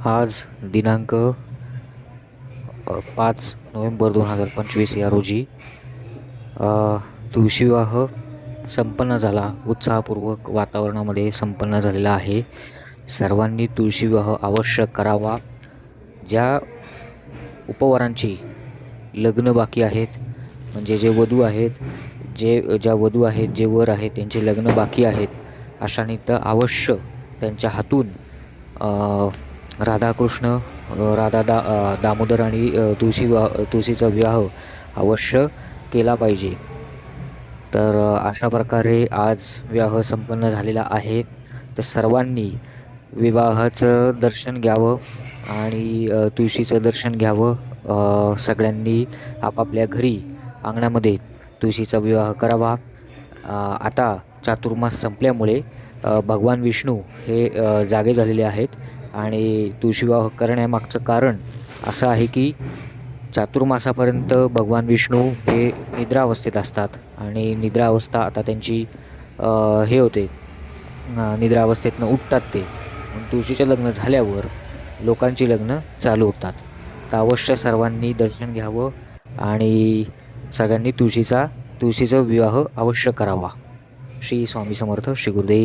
आज दिनांक पाच नोव्हेंबर दोन हजार पंचवीस या रोजी तुळशीविवाह संपन्न झाला. उत्साहपूर्वक वातावरणामध्ये संपन्न झालेला आहे. सर्वांनी तुळशीविवाह अवश्य करावा. ज्या उपवरांची लग्न बाकी आहेत म्हणजे जे वधू आहेत जे ज्या वधू आहेत जे वर आहेत त्यांचे लग्न बाकी आहेत अशाने तर अवश्य त्यांच्या हातून राधाकृष्ण राधा दा दामोदर आणि तुळशी विवाह तुळशीचा विवाह अवश्य केला पाहिजे. तर अशा प्रकारे आज विवाह संपन्न झालेला आहे. तर सर्वांनी विवाहाचं दर्शन घ्यावं आणि तुळशीचं दर्शन घ्यावं. सगळ्यांनी आपापल्या घरी अंगणामध्ये तुळशीचा विवाह करावा. आता चातुर्मास संपल्यामुळे भगवान विष्णू हे जागे झालेले आहेत आणि तुळशी विवाह करण्यामागचं कारण असं आहे की चातुर्मासापर्यंत भगवान विष्णू हे निद्रा अवस्थेत असतात आणि निद्रा अवस्था आता त्यांची हे होते. निद्रावस्थेतनं निद्रा उठतात ते. तुळशीचे लग्न झाल्यावर लोकांची लग्न चालू होतात. तर अवश्य सर्वांनी दर्शन घ्यावं आणि सगळ्यांनी तुळशीचा तुळशीचा विवाह अवश्य करावा. श्री स्वामी समर्थ श्री गुरुदेव.